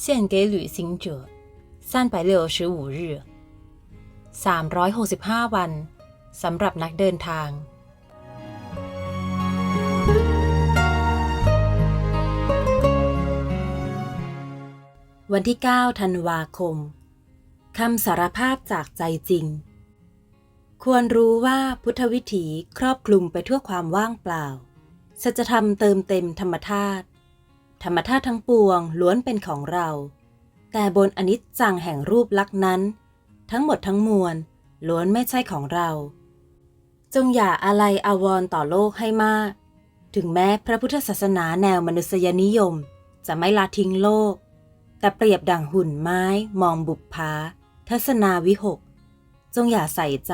献给旅行者三百六十五日365 วันสำหรับนักเดินทาง วันที่ 9 ธันวาคม คำสารภาพจากใจจริง ควรรู้ว่าพุทธวิถีครอบคลุมไปทั่วความว่างเปล่า สัจธรรมเติมเต็มธรรมธาตุ ธรรมธาตุทั้งปวงล้วนเป็นของเรา แต่บนอนิจจังแห่งรูปลักษณ์นั้น ทั้งหมดทั้งมวลล้วนไม่ใช่ของเรา จงอย่าอะไรอาวรต่อโลกให้มาก ถึงแม้พระพุทธศาสนาแนวมนุษยนิยม จะไม่ละทิ้งโลก แต่เปรียบดั่งหุ่นไม้มองบุปผาทัศนาวิหก จงอย่าใส่ใจ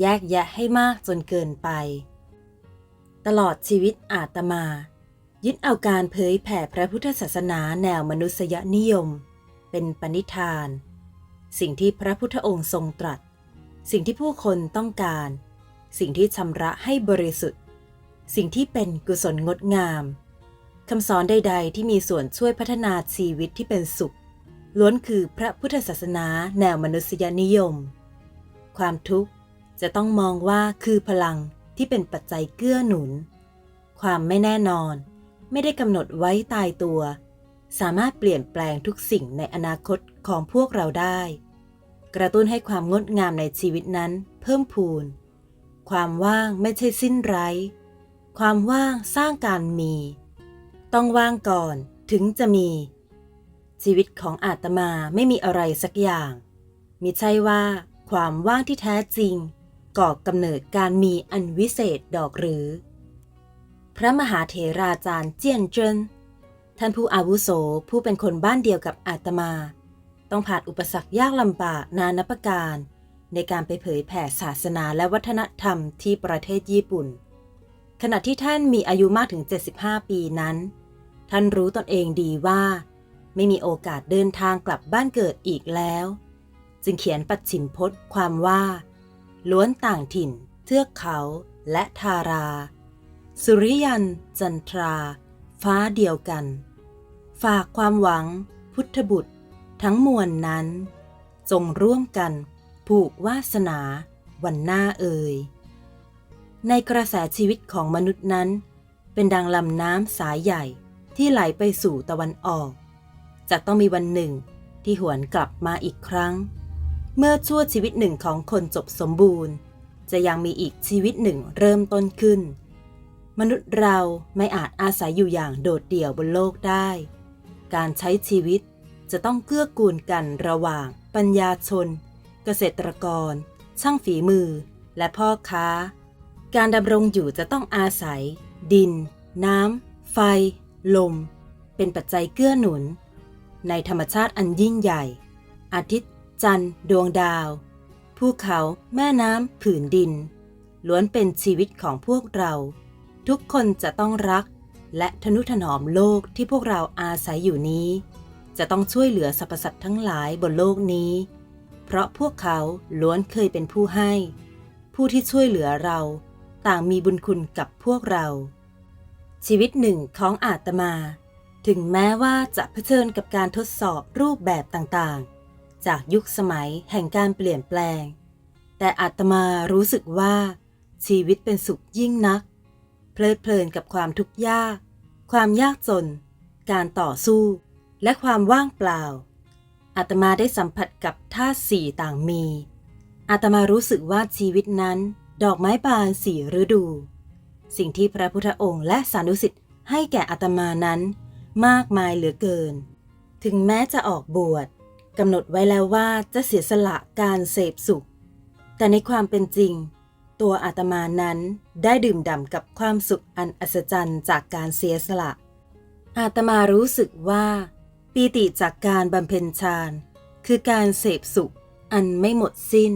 แยกแยะให้มากจนเกินไป ตลอดชีวิตอาตมา ยึดเอาการเผยแผ่พระพุทธศาสนาแนวมนุษยนิยม เป็นปณิธาน สิ่งที่พระพุทธองค์ทรงตรัส สิ่งที่ผู้คนต้องการ สิ่งที่ชำระให้บริสุทธิ์ สิ่งที่เป็นกุศลงดงามคำสอนใด ๆ ที่มีส่วนช่วยพัฒนาชีวิตที่เป็นสุข ล้วนคือพระพุทธศาสนาแนวมนุษยนิยม ความทุกข์จะต้องมองว่าคือพลังที่เป็นปัจจัยเกื้อหนุน ความไม่แน่นอน ไม่ได้กำหนดไว้ตายตัว สามารถเปลี่ยนแปลงทุกสิ่งในอนาคตของพวกเราได้ กระตุ้นให้ความงดงามในชีวิตนั้นเพิ่มพูน ความว่างไม่ใช่สิ้นไร้ ความว่างสร้างการมี ต้องว่างก่อนถึงจะมี ชีวิตของอาตมาไม่มีอะไรสักอย่าง มิใช่ว่าความว่างที่แท้จริงก่อกำเนิดการมีอันวิเศษดอกหรือ พระมหาเถราจารย์เจียนเจิ้นท่านผู้อาวุโสผู้เป็นคนบ้านเดียวกับอาตมา ต้องผ่านอุปสรรคยากลำบากนานับประการ ในการไปเผยแผ่ศาสนาและวัฒนธรรมที่ประเทศญี่ปุ่น ขณะที่ท่านมีอายุมากถึง 75 ปีนั้น ท่านรู้ตนเองดีว่า ไม่มีโอกาสเดินทางกลับบ้านเกิดอีกแล้ว จึงเขียนปัดฉิมพจน์ความว่า ล้วนต่างถิ่น เทือกเขาและทารา สุริยัน จันทรา ฟ้าเดียวกัน ฝากความหวัง พุทธบุตร ทั้งมวลนั้น จงร่วมกัน ผูกวาสนา วันหน้าเอ่ยในกระแสชีวิตของมนุษย์นั้น เป็นดังลำน้ำสายใหญ่ที่ไหลไปสู่ตะวันออก จะต้องมีวันหนึ่งที่หวนกลับมาอีกครั้ง เมื่อชั่วชีวิตหนึ่งของคนจบสมบูรณ์ จะยังมีอีกชีวิตหนึ่งเริ่มต้นขึ้น มนุษย์เราไม่อาจอาศัยอยู่อย่างโดดเดี่ยวบนโลกได้ การใช้ชีวิตจะต้องเกื้อกูลกันระหว่าง ปัญญาชน เกษตรกร ช่างฝีมือ และพ่อค้า การดำรงอยู่จะต้องอาศัย ดิน น้ำ ไฟ ลม เป็นปัจจัยเกื้อหนุน ในธรรมชาติอันยิ่งใหญ่ อาทิตย์ จันทร์ ดวงดาว ภูเขา แม่น้ำ ผืนดิน ล้วนเป็นชีวิตของพวกเรา ทุกคนจะต้องรัก และทนุถนอมโลกที่พวกเราอาศัยอยู่นี้ จะต้องช่วยเหลือสรรพสัตว์ทั้งหลายบนโลกนี้ เพราะพวกเขาล้วนเคยเป็นผู้ให้ ผู้ที่ช่วยเหลือเราต่างมีบุญคุณกับพวกเรา ชีวิตหนึ่งของอาตมา ถึงแม้ว่าจะเผชิญกับการทดสอบรูปแบบต่างๆ จากยุคสมัยแห่งการเปลี่ยนแปลง แต่อาตมารู้สึกว่าชีวิตเป็นสุขยิ่งนัก ลิดเพลินกับความทุกข์ยาก ความยากจน การต่อสู้ และความว่างเปล่า อาตมาได้สัมผัสกับธาสี่ต่างมี อาตมารู้สึกว่าชีวิตนั้น ดอกไม้บานสี่ฤดู สิ่งที่พระพุทธองค์และสานุสิทธิ์ให้แก่อาตมานั้น มากมายเหลือเกิน ถึงแม้จะออกบวชกำหนดไว้แล้วว่าจะเสียสละการเสพสุข แต่ในความเป็นจริง ตัวอาตมานั้นได้ดื่มด่ำกับความสุขอันอัศจรรย์จากการเสียสละ อาตมารู้สึกว่า ปีติจากการบำเพ็ญฌานคือการเสพสุขอันไม่หมดสิ้น